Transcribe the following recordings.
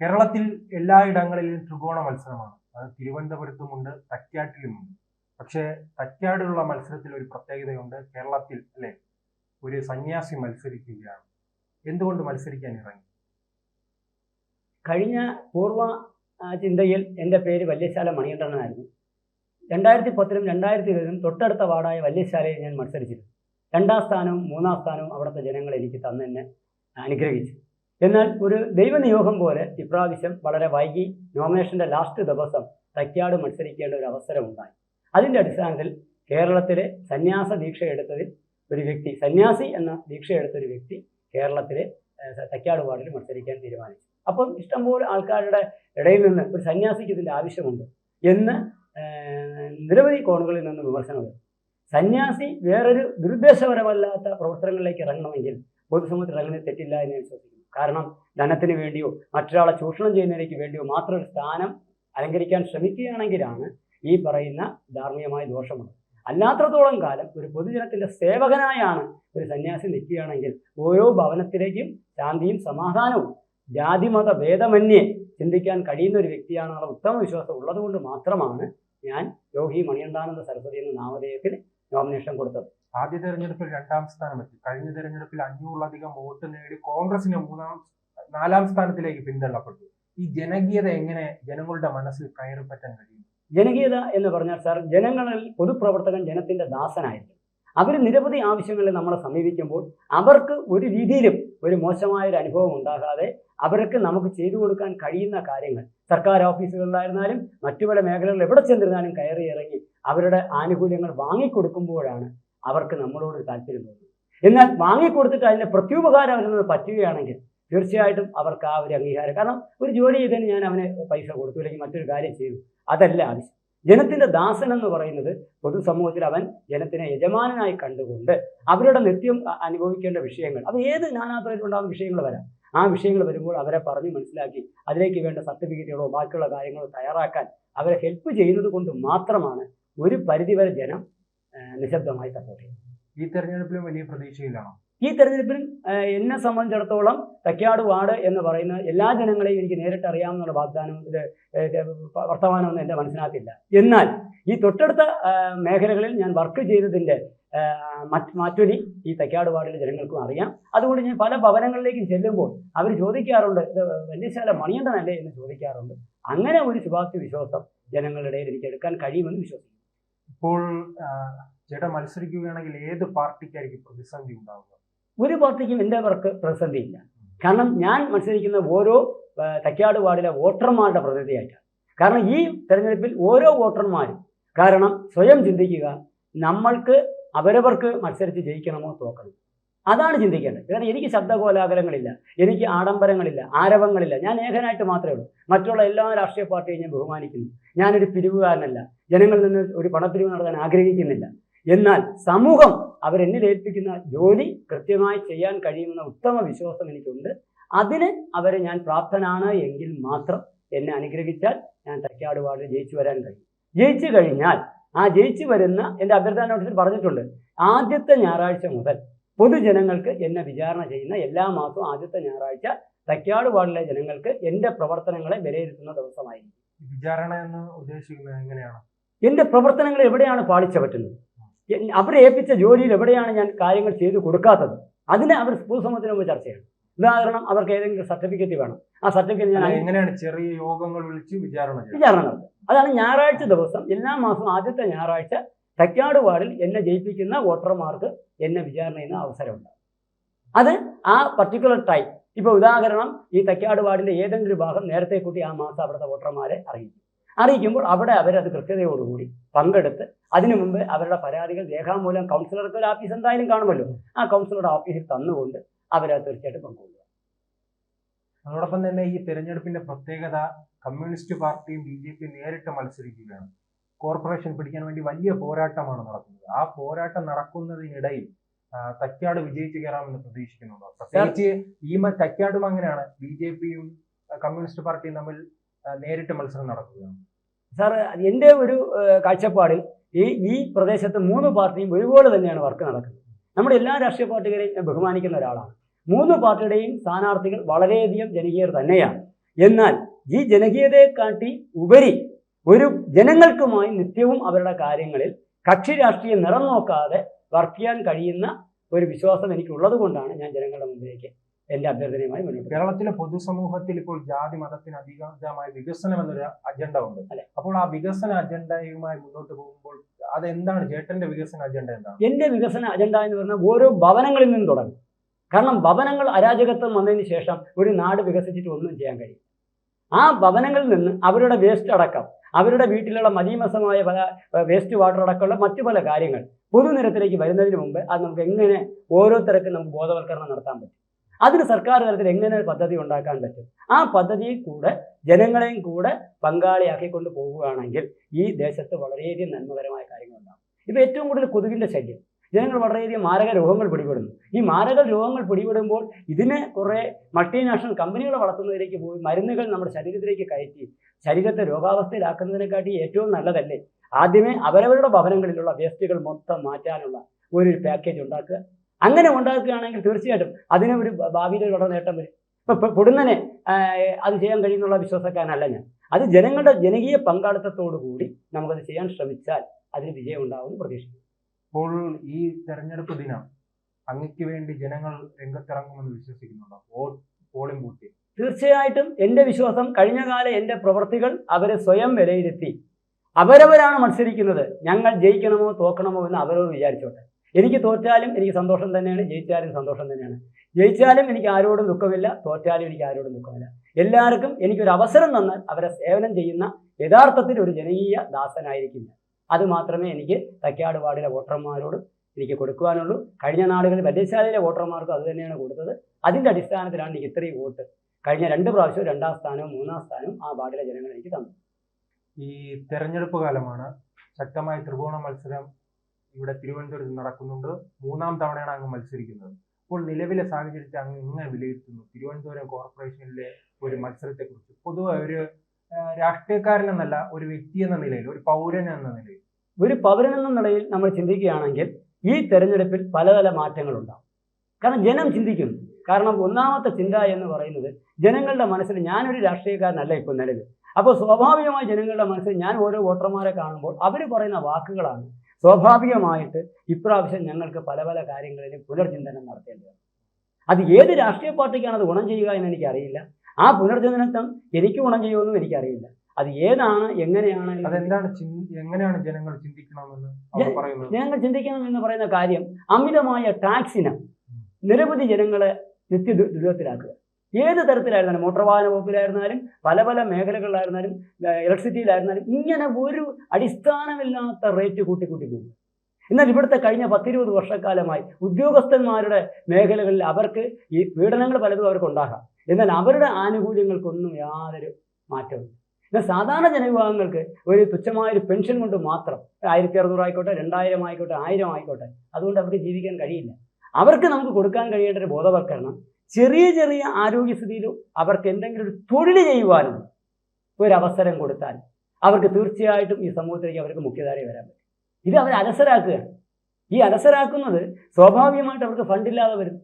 കേരളത്തിൽ എല്ലായിടങ്ങളിലും ത്രികോണ മത്സരമാണ്. അത് തിരുവനന്തപുരത്തുമുണ്ട് തക്കാട്ടിലുമുണ്ട് പക്ഷേ തക്കാടിലുള്ള മത്സരത്തിൽ ഒരു പ്രത്യേകതയുണ്ട്. കേരളത്തിൽ അല്ലെ ഒരു സന്യാസി മത്സരിക്കുകയാണ്. എന്തുകൊണ്ട് മത്സരിക്കാൻ ഇറങ്ങി? കഴിഞ്ഞ പൂർവ ചിന്തയിൽ എന്റെ പേര് വല്യശാല മണികണ്ഠനായിരുന്നു. രണ്ടായിരത്തി പത്തിലും രണ്ടായിരത്തി ഇരുപതിലും തൊട്ടടുത്ത വാർഡായ വല്യശാലയിൽ ഞാൻ മത്സരിച്ചിരുന്നു. രണ്ടാം സ്ഥാനവും മൂന്നാം സ്ഥാനവും അവിടുത്തെ ജനങ്ങൾ എനിക്ക് തന്നെന്നെ അനുഗ്രഹിച്ചു. എന്നാൽ ഒരു ദൈവനിയോഗം പോലെ ഇപ്രാവശ്യം വളരെ വൈകി നോമിനേഷന്റെ ലാസ്റ്റ് ദിവസം തയ്ക്കാട് മത്സരിക്കേണ്ട ഒരു അവസരമുണ്ടായി. അതിന്റെ അടിസ്ഥാനത്തിൽ കേരളത്തിലെ സന്യാസ ദീക്ഷ എടുത്തതിൽ ഒരു വ്യക്തി സന്യാസി എന്ന ദീക്ഷ എടുത്ത ഒരു വ്യക്തി കേരളത്തിലെ തയ്ക്കാട് വാർഡിൽ മത്സരിക്കാൻ തീരുമാനിച്ചു. അപ്പം ഇഷ്ടംപോലെ ആൾക്കാരുടെ ഇടയിൽ നിന്ന് ഒരു സന്യാസിക്ക് ഇതിന്റെ ആവശ്യമുണ്ട് എന്ന് നിരവധി കോണുകളിൽ നിന്ന് വിമർശനം വരും സന്യാസി വേറൊരു ദുരുദ്ദേശപരമല്ലാത്ത പ്രവർത്തനങ്ങളിലേക്ക് ഇറങ്ങണമെങ്കിൽ പൊതുസമൂഹത്തിൽ ഇറങ്ങുന്നത് തെറ്റില്ല എന്ന് ഞാൻ വിശ്വസിക്കുന്നു. കാരണം ധനത്തിന് വേണ്ടിയോ മറ്റൊരാളെ ചൂഷണം ചെയ്യുന്നതിലേക്ക് വേണ്ടിയോ മാത്രം ഒരു സ്ഥാനം അലങ്കരിക്കാൻ ശ്രമിക്കുകയാണെങ്കിലാണ് ഈ പറയുന്ന ധാർമ്മികമായ ദോഷമുള്ളത്. അല്ലാത്രത്തോളം കാലം ഒരു പൊതുജനത്തിന്റെ സേവകനായാണ് ഒരു സന്യാസി നിൽക്കുകയാണെങ്കിൽ ഓരോ ഭവനത്തിലേക്കും ശാന്തിയും സമാധാനവും ജാതിമത ഭേദമന്യേ ചിന്തിക്കാൻ കഴിയുന്ന ഒരു വ്യക്തിയാണെന്നുള്ള ഉത്തമ വിശ്വാസം ഉള്ളതുകൊണ്ട് മാത്രമാണ് ഞാൻ യോഗി മണികണ്ഠാനന്ദ സരസ്വതി എന്ന നാമധേയത്തിൽ നോമിനേഷൻ കൊടുത്തത്. ആദ്യ തെരഞ്ഞെടുപ്പിൽ രണ്ടാം സ്ഥാനമെത്തി കഴിഞ്ഞ തെരഞ്ഞെടുപ്പിൽ അഞ്ഞൂറിലധികം വോട്ട് നേടി കോൺഗ്രസിന് മൂന്നാം നാലാം സ്ഥാനത്തിലേക്ക് പിന്തള്ളപ്പെട്ടു. ഈ ജനകീയത എങ്ങനെ ജനങ്ങളുടെ മനസ്സിൽ കയറിപ്പറ്റാൻ കഴിയും? ജനകീയത എന്ന് പറഞ്ഞാൽ സാർ ജനങ്ങളിൽ പൊതുപ്രവർത്തകൻ ജനത്തിന്റെ ദാസനായിരുന്നു അവർ നിരവധി ആവശ്യങ്ങളിൽ നമ്മളെ സമീപിക്കുമ്പോൾ അവർക്ക് ഒരു രീതിയിലും ഒരു മോശമായൊരു അനുഭവം ഉണ്ടാകാതെ അവർക്ക് നമുക്ക് ചെയ്തു കൊടുക്കാൻ കഴിയുന്ന കാര്യങ്ങൾ സർക്കാർ ഓഫീസുകളിലായിരുന്നാലും മറ്റു പല മേഖലകളിൽ എവിടെ ചെന്നിരുന്നാലും കയറി ഇറങ്ങി അവരുടെ ആനുകൂല്യങ്ങൾ വാങ്ങിക്കൊടുക്കുമ്പോഴാണ് അവർക്ക് നമ്മളോട് താല്പര്യം തോന്നും. എന്നാൽ വാങ്ങിക്കൊടുത്തിട്ട് അതിന്റെ പ്രത്യുപകാരം അവരിൽ നിന്ന് പറ്റുകയാണെങ്കിൽ തീർച്ചയായിട്ടും അവർക്ക് ആ ഒരു അംഗീകാരം. കാരണം ഒരു ജോലി ചെയ്തതിന് ഞാൻ അവന് പൈസ കൊടുത്തു അല്ലെങ്കിൽ മറ്റൊരു കാര്യം ചെയ്തു. അതല്ല ആവശ്യം. ജനത്തിന്റെ ദാസൻ എന്ന് പറയുന്നത് പൊതുസമൂഹത്തിൽ അവൻ ജനത്തിനെ യജമാനായി കണ്ടുകൊണ്ട് അവരുടെ നിത്യം അനുഭവിക്കേണ്ട വിഷയങ്ങൾ അത് ഏത് നാനാത്വത്തിലുണ്ടാകുന്ന വിഷയങ്ങൾ വരാം. ആ വിഷയങ്ങൾ വരുമ്പോൾ അവരെ പറഞ്ഞ് മനസ്സിലാക്കി അതിലേക്ക് വേണ്ട സർട്ടിഫിക്കറ്റുകളോ ബാക്കിയുള്ള കാര്യങ്ങളോ തയ്യാറാക്കാൻ അവരെ ഹെൽപ്പ് ചെയ്യുന്നത് കൊണ്ട് മാത്രമാണ് ഒരു പരിധിവരെ ജനം നിശബ്ദമായി സപ്പോർട്ട് ചെയ്യുന്നത് ഈ തെരഞ്ഞെടുപ്പിലും വലിയ പ്രതീക്ഷയിലാണോ? ഈ തെരഞ്ഞെടുപ്പിൽ എന്നെ സംബന്ധിച്ചിടത്തോളം തക്കാട് വാർഡ് എന്ന് പറയുന്ന എല്ലാ ജനങ്ങളെയും എനിക്ക് നേരിട്ട് അറിയാമെന്നുള്ള വാഗ്ദാനം ഇത് വർത്തമാനമൊന്നും എന്റെ മനസ്സിനകത്തില്ല. എന്നാൽ ഈ തൊട്ടടുത്ത മേഖലകളിൽ ഞാൻ വർക്ക് ചെയ്തതിന്റെ മാറ്റൊലി ഈ തക്കാട് വാർഡിലെ ജനങ്ങൾക്കും അറിയാം. അതുകൊണ്ട് ഞാൻ പല ഭവനങ്ങളിലേക്കും ചെല്ലുമ്പോൾ അവർ ചോദിക്കാറുണ്ട് ഇത് വല്യശാല മണിയണ്ടനല്ലേ എന്ന് ചോദിക്കാറുണ്ട്. അങ്ങനെ ഒരു ശുഭാപ്തി വിശ്വാസം ജനങ്ങളുടെ ഇടയിൽ എനിക്ക് എടുക്കാൻ കഴിയുമെന്ന് വിശ്വസിക്കുന്നു. ഇപ്പോൾ ആ, ചേട്ടൻ മത്സരിക്കുകയാണെങ്കിൽ ഏത് പാർട്ടിക്കായിരിക്കും പ്രതിസന്ധി ഉണ്ടാവുക? ഒരു പാർട്ടിക്കും എന്റെ വർക്ക് പ്രതിസന്ധിയില്ല കാരണം ഞാൻ മത്സരിക്കുന്ന ഓരോ തക്കാട് വാർഡിലെ വോട്ടർമാരുടെ പ്രതിനിധിയായിട്ടാണ്. കാരണം ഈ തെരഞ്ഞെടുപ്പിൽ ഓരോ വോട്ടർമാരും കാരണം സ്വയം ചിന്തിക്കുക നമ്മൾക്ക് അവരവർക്ക് മത്സരിച്ച് ജയിക്കണമോ തോക്കണമോ അതാണ് ചിന്തിക്കേണ്ടത്. കാരണം എനിക്ക് ശബ്ദകോലാഹലങ്ങളില്ല എനിക്ക് ആഡംബരങ്ങളില്ല ആരവങ്ങളില്ല. ഞാൻ ഏകനായിട്ട് മാത്രമേ ഉള്ളൂ. മറ്റുള്ള എല്ലാ രാഷ്ട്രീയ പാർട്ടിയും ഞാൻ ബഹുമാനിക്കുന്നു. ഞാനൊരു പിരിവുകാരനല്ല. ജനങ്ങളിൽ നിന്ന് ഒരു പണപ്പിരിവ് നടത്താൻ ആഗ്രഹിക്കുന്നില്ല. എന്നാൽ സമൂഹം അവരെന്നിൽ ഏൽപ്പിക്കുന്ന ജോലി കൃത്യമായി ചെയ്യാൻ കഴിയുന്ന ഉത്തമ വിശ്വാസം എനിക്കുണ്ട്. അതിന് അവരെ ഞാൻ പ്രാപ്തനാണ് എങ്കിൽ മാത്രം എന്നെ അനുഗ്രഹിച്ചാൽ ഞാൻ തക്കാട് വാർഡിൽ ജയിച്ചു വരാൻ കഴിയും. ജയിച്ചു കഴിഞ്ഞാൽ ആ ജയിച്ചു വരുന്ന എന്റെ അഭ്യർത്ഥന നോട്ടീസിൽ പറഞ്ഞിട്ടുണ്ട് ആദ്യത്തെ ഞായറാഴ്ച മുതൽ പൊതുജനങ്ങൾക്ക് എന്നെ വിചാരണ ചെയ്യുന്ന എല്ലാ മാസവും ആദ്യത്തെ ഞായറാഴ്ച തക്കാട് വാർഡിലെ ജനങ്ങൾക്ക് എന്റെ പ്രവർത്തനങ്ങളെ വിലയിരുത്തുന്ന ദിവസമായിരിക്കും. വിചാരണ എന്ന് ഉദ്ദേശിക്കുന്നത് എങ്ങനെയാണ്? എന്റെ പ്രവർത്തനങ്ങൾ എവിടെയാണ് പാളിച്ച പറ്റുന്നത്? അവരെ ഏൽപ്പിച്ച ജോലിയിൽ എവിടെയാണ് ഞാൻ കാര്യങ്ങൾ ചെയ്തു കൊടുക്കാത്തത്? അതിനെ അവർ പൊതുസമൂഹത്തിന് മുമ്പ് ചർച്ച ചെയ്യണം ഉദാഹരണം അവർക്ക് ഏതെങ്കിലും സർട്ടിഫിക്കറ്റ് വേണം. ആ സർട്ടിഫിക്കറ്റ് ഞാൻ എങ്ങനെയാണ്? ചെറിയ യോഗങ്ങൾ വിളിച്ച് വിചാരണ വിചാരണ അതാണ് ഞായറാഴ്ച ദിവസം എല്ലാ മാസവും ആദ്യത്തെ ഞായറാഴ്ച തക്കാട് വാർഡിൽ എന്നെ ജയിപ്പിക്കുന്ന വോട്ടർമാർക്ക് എന്നെ വിചാരണ ചെയ്യുന്ന അവസരമുണ്ട്. അത് ആ പർട്ടിക്കുലർ ടൈം ഇപ്പോൾ ഉദാഹരണം ഈ തക്കാട് വാർഡിന്റെ ഏതെങ്കിലും ഭാഗം നേരത്തെ കൂട്ടി ആ മാസം അവിടുത്തെ വോട്ടർമാരെ അറിയിക്കും. അറിയിക്കുമ്പോൾ അവിടെ അവരത് കൃത്യതയോടുകൂടി പങ്കെടുത്ത് അതിനു മുമ്പ് അവരുടെ പരാതികൾ രേഖാമൂലം കൗൺസിലർക്ക് ഒരു ഓഫീസ് എന്തായാലും കാണുമല്ലോ. ആ കൗൺസിലറുടെ ഓഫീസിൽ തന്നുകൊണ്ട് അവരത് തീർച്ചയായിട്ടും പങ്കുകൊള്ളുക അതോടൊപ്പം തന്നെ ഈ തെരഞ്ഞെടുപ്പിന്റെ പ്രത്യേകത കമ്മ്യൂണിസ്റ്റ് പാർട്ടിയും ബി ജെ പി നേരിട്ട് മത്സരിക്കുകയാണ്. കോർപ്പറേഷൻ പിടിക്കാൻ വേണ്ടി വലിയ പോരാട്ടമാണ് നടക്കുന്നത്. ആ പോരാട്ടം നടക്കുന്നതിനിടയിൽ തക്കാട് വിജയിച്ചു കയറാമെന്ന് പ്രതീക്ഷിക്കുന്നുണ്ടോ? പ്രത്യേകിച്ച് ഈ തക്കാടും അങ്ങനെയാണ്. ബി ജെ പിയും കമ്മ്യൂണിസ്റ്റ് പാർട്ടിയും തമ്മിൽ നേരിട്ട് മത്സരം നടക്കുകയാണ്. സാർ എന്റെ ഒരു കാഴ്ചപ്പാടിൽ ഈ ഈ പ്രദേശത്ത് മൂന്ന് പാർട്ടിയും ഒരുപോലെ തന്നെയാണ് വർക്ക് നടക്കുന്നത്. നമ്മുടെ എല്ലാ രാഷ്ട്രീയ പാർട്ടികളെയും ഞാൻ ബഹുമാനിക്കുന്ന ഒരാളാണ്. മൂന്ന് പാർട്ടിയുടെയും സ്ഥാനാർത്ഥികൾ വളരെയധികം ജനകീയർ തന്നെയാണ്. എന്നാൽ ഈ ജനകീയതയെ കാട്ടി ഉപരി ഒരു ജനങ്ങൾക്കുമായി നിത്യവും അവരുടെ കാര്യങ്ങളിൽ കക്ഷി രാഷ്ട്രീയം നിറം നോക്കാതെ വർക്ക് ചെയ്യാൻ കഴിയുന്ന ഒരു വിശ്വാസം എനിക്കുള്ളത് കൊണ്ടാണ് ഞാൻ ജനങ്ങളുടെ മുമ്പിലേക്ക് എന്റെ അഭ്യർത്ഥനയുമായി മുന്നോട്ട്. കേരളത്തിലെ പൊതുസമൂഹത്തിൽ ഇപ്പോൾ ജാതി മതത്തിന് അധികമായ വികസനം എന്നൊരു അജണ്ട ഉണ്ട്. അല്ലെ അപ്പോൾ ആ വികസന അജണ്ടയുമായി മുന്നോട്ട് പോകുമ്പോൾ അതെന്താണ്? ചേട്ടന്റെ വികസന അജണ്ട എന്താണ്? എന്റെ വികസന അജണ്ട എന്ന് പറഞ്ഞാൽ ഓരോ ഭവനങ്ങളിൽ നിന്നും തുടങ്ങും. കാരണം ഭവനങ്ങൾ അരാജകത്വം വന്നതിന് ശേഷം ഒരു നാട് വികസിച്ചിട്ട് ഒന്നും ചെയ്യാൻ കഴിയും ആ ഭവനങ്ങളിൽ നിന്ന് അവരുടെ വേസ്റ്റ് അടക്കം അവരുടെ വീട്ടിലുള്ള മലീമസമായ പല വേസ്റ്റ് വാട്ടർ അടക്കമുള്ള മറ്റു പല കാര്യങ്ങൾ പൊതുനിരത്തിലേക്ക് വരുന്നതിന് മുമ്പ് അത് നമുക്ക് എങ്ങനെ ഓരോരുത്തർക്കും നമുക്ക് ബോധവൽക്കരണം നടത്താൻ പറ്റും. അതിന് സർക്കാർ തലത്തിൽ എങ്ങനെ ഒരു പദ്ധതി ഉണ്ടാക്കാൻ പറ്റും? ആ പദ്ധതിയിൽ കൂടെ ജനങ്ങളെയും കൂടെ പങ്കാളിയാക്കിക്കൊണ്ട് പോവുകയാണെങ്കിൽ ഈ ദേശത്ത് വളരെയധികം നന്മകരമായ കാര്യങ്ങളുണ്ടാകും. ഇപ്പോൾ ഏറ്റവും കൂടുതൽ കൊതുകിന്റെ ശല്യം. ജനങ്ങൾ വളരെയധികം മാരക രോഗങ്ങൾ പിടിപെടുന്നു. ഈ മാരക രോഗങ്ങൾ പിടിപെടുമ്പോൾ ഇതിനെ കുറേ മൾട്ടിനാഷണൽ കമ്പനികൾ വളർത്തുന്നതിലേക്ക് പോയി മരുന്നുകൾ നമ്മുടെ ശരീരത്തിലേക്ക് കയറ്റി ശരീരത്തെ രോഗാവസ്ഥയിലാക്കുന്നതിനെക്കാട്ടി ഏറ്റവും നല്ലതല്ലേ? ആദ്യമേ അവരവരുടെ ഭവനങ്ങളിലുള്ള വേസ്റ്റുകൾ മൊത്തം മാറ്റാനുള്ള ഒരു പാക്കേജ് ഉണ്ടാക്കുക. അങ്ങനെ ഉണ്ടാക്കുകയാണെങ്കിൽ തീർച്ചയായിട്ടും അതിനെ ഒരു ഭാവിയിൽ വളരെ നേട്ടം വരും. ഇപ്പൊ പൊടുന്നനെ അത് ചെയ്യാൻ കഴിയുന്നുള്ള വിശ്വാസക്കാരനല്ല ഞാൻ. അത് ജനങ്ങളുടെ ജനകീയ പങ്കാളിത്തത്തോടു കൂടി നമുക്കത് ചെയ്യാൻ ശ്രമിച്ചാൽ അതിന് വിജയം ഉണ്ടാവുമെന്ന് പ്രതീക്ഷിക്കുന്നു. ഇപ്പോൾ ഈ തെരഞ്ഞെടുപ്പ് ദിനം അങ്ങക്ക് വേണ്ടി ജനങ്ങൾ രംഗത്തിറങ്ങുമെന്ന് വിശ്വസിക്കുന്നുണ്ടോ? പോളിംഗ് ബൂത്തിൽ തീർച്ചയായിട്ടും എന്റെ വിശ്വാസം കഴിഞ്ഞകാല എന്റെ പ്രവൃത്തികൾ അവരെ സ്വയം വിലയിരുത്തി. അവരവരാണ് മത്സരിക്കുന്നത്. ഞങ്ങൾ ജയിക്കണമോ തോക്കണമോ എന്ന് അവരോട് വിചാരിച്ചോട്ടെ. എനിക്ക് തോറ്റാലും എനിക്ക് സന്തോഷം തന്നെയാണ് ജയിച്ചാലും സന്തോഷം തന്നെയാണ്. ജയിച്ചാലും എനിക്ക് ആരോടും ദുഃഖമില്ല തോറ്റാലും എനിക്ക് ആരോടും ദുഃഖമില്ല. എല്ലാവർക്കും എനിക്കൊരു അവസരം തന്നാൽ അവരെ സേവനം ചെയ്യുന്ന യഥാർത്ഥത്തിൽ ഒരു ജനകീയ ദാസനായിരിക്കില്ല. അത് മാത്രമേ എനിക്ക് തക്കാട് വാർഡിലെ വോട്ടർമാരോട് എനിക്ക് കൊടുക്കുവാനുള്ളൂ. കഴിഞ്ഞ നാളുകളിൽ വല്യശാലയിലെ വോട്ടർമാർക്കും അത് തന്നെയാണ് കൊടുത്തത്. അതിന്റെ അടിസ്ഥാനത്തിലാണ് എനിക്ക് ഇത്രയും വോട്ട്. കഴിഞ്ഞ രണ്ട് പ്രാവശ്യവും രണ്ടാം സ്ഥാനവും മൂന്നാം സ്ഥാനവും ആ വാർഡിലെ ജനങ്ങൾ എനിക്ക് തന്നു. ഈ തെരഞ്ഞെടുപ്പ് കാലമാണ് ശക്തമായ ത്രികോണ മത്സരം ഇവിടെ തിരുവനന്തപുരത്ത് നടക്കുന്നുണ്ട്. മൂന്നാം തവണയാണ് അങ്ങ് മത്സരിക്കുന്നത്. അപ്പോൾ നിലവിലെ സാഹചര്യത്തെ അങ്ങ് എങ്ങനെ വിലയിരുത്തുന്നു? തിരുവനന്തപുരം കോർപ്പറേഷനിലെ ഒരു മത്സരത്തെക്കുറിച്ച് പൊതുവെ ഒരു രാഷ്ട്രീയക്കാരൻ എന്നല്ല ഒരു വ്യക്തി എന്ന നിലയിൽ ഒരു പൗരൻ എന്ന നിലയിൽ. ഒരു പൗരൻ എന്ന നിലയിൽ നമ്മൾ ചിന്തിക്കുകയാണെങ്കിൽ ഈ തെരഞ്ഞെടുപ്പിൽ പല പല മാറ്റങ്ങളുണ്ടാകും കാരണം ജനം ചിന്തിക്കുന്നു. കാരണം ഒന്നാമത്തെ ചിന്ത എന്ന് പറയുന്നത് ജനങ്ങളുടെ മനസ്സിൽ ഞാനൊരു രാഷ്ട്രീയക്കാരനല്ല ഇപ്പോൾ നിലവിൽ. അപ്പോൾ സ്വാഭാവികമായി ജനങ്ങളുടെ മനസ്സിൽ ഞാൻ ഓരോ വോട്ടർമാരെ കാണുമ്പോൾ അവർ പറയുന്ന വാക്കുകളാണ് സ്വാഭാവികമായിട്ട് ഇപ്രാവശ്യം ഞങ്ങൾക്ക് പല പല കാര്യങ്ങളിലും പുനർചിന്തനം നടത്തേണ്ടത് അത് ഏത് രാഷ്ട്രീയ പാർട്ടിക്കാണ് അത് ഗുണം ചെയ്യുക എന്ന് എനിക്കറിയില്ല. ആ പുനർജനനത്വം എനിക്ക് ഗുണം ചെയ്യുമെന്നും എനിക്കറിയില്ല. അത് ഏതാണ് എങ്ങനെയാണ് അതെന്താണ് എങ്ങനെയാണ് ജനങ്ങൾ ചിന്തിക്കണമെന്ന് ജനങ്ങൾ ചിന്തിക്കണം എന്ന് പറയുന്ന കാര്യം അമിതമായ ടാക്സിന് നിരവധി ജനങ്ങളെ നിത്യ ദുരിതത്തിലാക്കുക. ഏത് തരത്തിലായിരുന്നാലും മോട്ടോർ വാഹന വകുപ്പിലായിരുന്നാലും പല പല മേഖലകളിലായിരുന്നാലും ഇലക്ട്രിസിറ്റിയിലായിരുന്നാലും ഇങ്ങനെ ഒരു അടിസ്ഥാനമില്ലാത്ത റേറ്റ് കൂട്ടി കൂട്ടി പോകും എന്നാൽ ഇവിടുത്തെ കഴിഞ്ഞ പത്തിരുപത് വർഷക്കാലമായി ഉദ്യോഗസ്ഥന്മാരുടെ മേഖലകളിൽ അവർക്ക് ഈ പീഡനങ്ങൾ പലതും അവർക്ക് ഉണ്ടാകാം. എന്നാൽ അവരുടെ ആനുകൂല്യങ്ങൾക്കൊന്നും യാതൊരു മാറ്റവും എന്നാൽ സാധാരണ ജനവിഭാഗങ്ങൾക്ക് ഒരു തുച്ഛമായ ഒരു പെൻഷൻ കൊണ്ട് മാത്രം ആയിരത്തി അറുന്നൂറ് ആയിക്കോട്ടെ രണ്ടായിരം ആയിക്കോട്ടെ ആയിരം ആയിക്കോട്ടെ അതുകൊണ്ട് അവർക്ക് ജീവിക്കാൻ കഴിയില്ല. അവർക്ക് നമുക്ക് കൊടുക്കാൻ കഴിയേണ്ട ഒരു ബോധവൽക്കരണം ചെറിയ ചെറിയ ആരോഗ്യസ്ഥിതിയിലും അവർക്ക് എന്തെങ്കിലും ഒരു തൊഴിൽ ചെയ്യുവാനും ഒരവസരം കൊടുത്താൽ അവർക്ക് തീർച്ചയായിട്ടും ഈ സമൂഹത്തിലേക്ക് അവർക്ക് മുഖ്യധാരയിൽ വരാൻ പറ്റും. ഇത് അവർ അലസരാക്കുകയാണ്. ഈ അലസരാക്കുന്നത് സ്വാഭാവികമായിട്ട് അവർക്ക് ഫണ്ടില്ലാതെ വരും.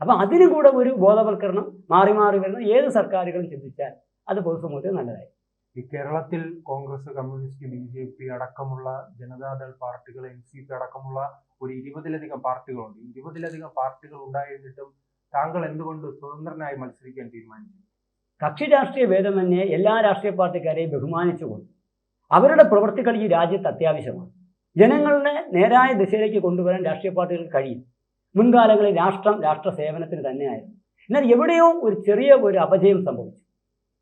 അപ്പം അതിനും കൂടെ ഒരു ബോധവൽക്കരണം മാറി മാറി വരുന്ന ഏത് സർക്കാരുകളും ചിന്തിച്ചാൽ അത് പൊതുസമൂഹത്തിന് നല്ലതായി. ഈ കേരളത്തിൽ Congress communist B J P അടക്കമുള്ള ജനതാദൾ പാർട്ടികൾ എൻ സി പി അടക്കമുള്ള ഒരു ഇരുപതിലധികം പാർട്ടികളുണ്ട്. ഇരുപതിലധികം പാർട്ടികൾ ഉണ്ടായിരുന്നിട്ടും താങ്കൾ എന്തുകൊണ്ട് സ്വതന്ത്രനായി മത്സരിക്കാൻ തീരുമാനിച്ചു? കക്ഷി രാഷ്ട്രീയ ഭേദമന്യേ എല്ലാ രാഷ്ട്രീയ പാർട്ടിക്കാരെയും ബഹുമാനിച്ചുകൊണ്ട് അവരുടെ പ്രവൃത്തികൾ ഈ രാജ്യത്ത് അത്യാവശ്യമാണ്. ജനങ്ങളുടെ നേരായ ദിശയിലേക്ക് കൊണ്ടുവരാൻ രാഷ്ട്രീയ പാർട്ടികൾക്ക് കഴിയും. മുൻകാലങ്ങളിൽ രാഷ്ട്രം രാഷ്ട്ര സേവനത്തിന് തന്നെയായിരുന്നു. എന്നാൽ എവിടെയോ ഒരു ചെറിയ ഒരു അപജയം സംഭവിച്ചു.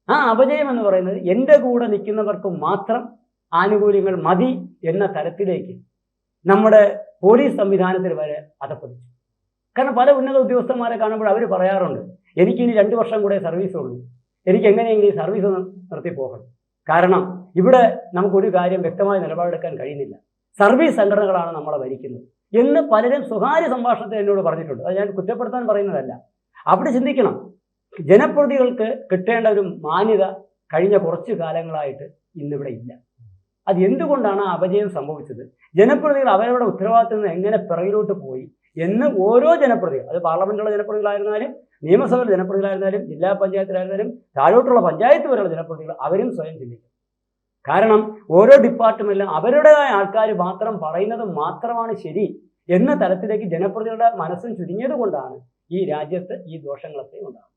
ആ അപജയം എന്ന് പറയുന്നത് എന്റെ കൂടെ നിൽക്കുന്നവർക്ക് മാത്രം ആനുകൂല്യങ്ങൾ മതി എന്ന തരത്തിലേക്ക് നമ്മുടെ പോലീസ് സംവിധാനത്തിൽ വരെ അതപ്പതിച്ചു കാരണം പല ഉന്നത ഉദ്യോഗസ്ഥന്മാരെ കാണുമ്പോൾ അവർ പറയാറുണ്ട് എനിക്കിനി രണ്ട് വർഷം കൂടെ സർവീസ് ഉള്ളൂ. എനിക്ക് എങ്ങനെയെങ്കിലും ഈ സർവീസ് നിർത്തി പോകണം. കാരണം ഇവിടെ നമുക്കൊരു കാര്യം വ്യക്തമായ നിലപാടെടുക്കാൻ കഴിയുന്നില്ല. സർവീസ് സംഘടനകളാണ് നമ്മളെ ഭരിക്കുന്നത്. എന്ന് പലരും സ്വകാര്യ സംഭാഷണത്തിൽ എന്നോട് പറഞ്ഞിട്ടുണ്ട്. അത് ഞാൻ കുറ്റപ്പെടുത്താൻ പറയുന്നതല്ല. അവിടെ ചിന്തിക്കണം. ജനപ്രതികൾക്ക് കിട്ടേണ്ട ഒരു മാന്യത കഴിഞ്ഞ കുറച്ച് കാലങ്ങളായിട്ട് ഇന്നിവിടെ ഇല്ല. അത് എന്തുകൊണ്ടാണ് ആ അപജയം സംഭവിച്ചത്? ജനപ്രതികൾ അവരവരുടെ ഉത്തരവാദിത്തത്തിൽ നിന്ന് എങ്ങനെ പിറകിലോട്ട് പോയി എന്ന് ഓരോ ജനപ്രതികൾ അത് പാർലമെന്റിലുള്ള ജനപ്രതികളായിരുന്നാലും നിയമസഭയിലെ ജനപ്രതികളായിരുന്നാലും ജില്ലാ പഞ്ചായത്തിലായിരുന്നാലും താഴോട്ടുള്ള പഞ്ചായത്ത് വരെയുള്ള ജനപ്രതികൾ അവരും സ്വയം ചിന്തിക്കും. കാരണം ഓരോ ഡിപ്പാർട്ട്മെന്റിലും അവരുടേതായ ആൾക്കാർ മാത്രം പറയുന്നത് മാത്രമാണ് ശരി എന്ന തലത്തിലേക്ക് ജനപ്രതിനിധികളുടെ മനസ്സും ചുരുങ്ങിയത് കൊണ്ടാണ് ഈ രാജ്യത്ത് ഈ ദോഷങ്ങളൊക്കെ ഉണ്ടാകുന്നത്.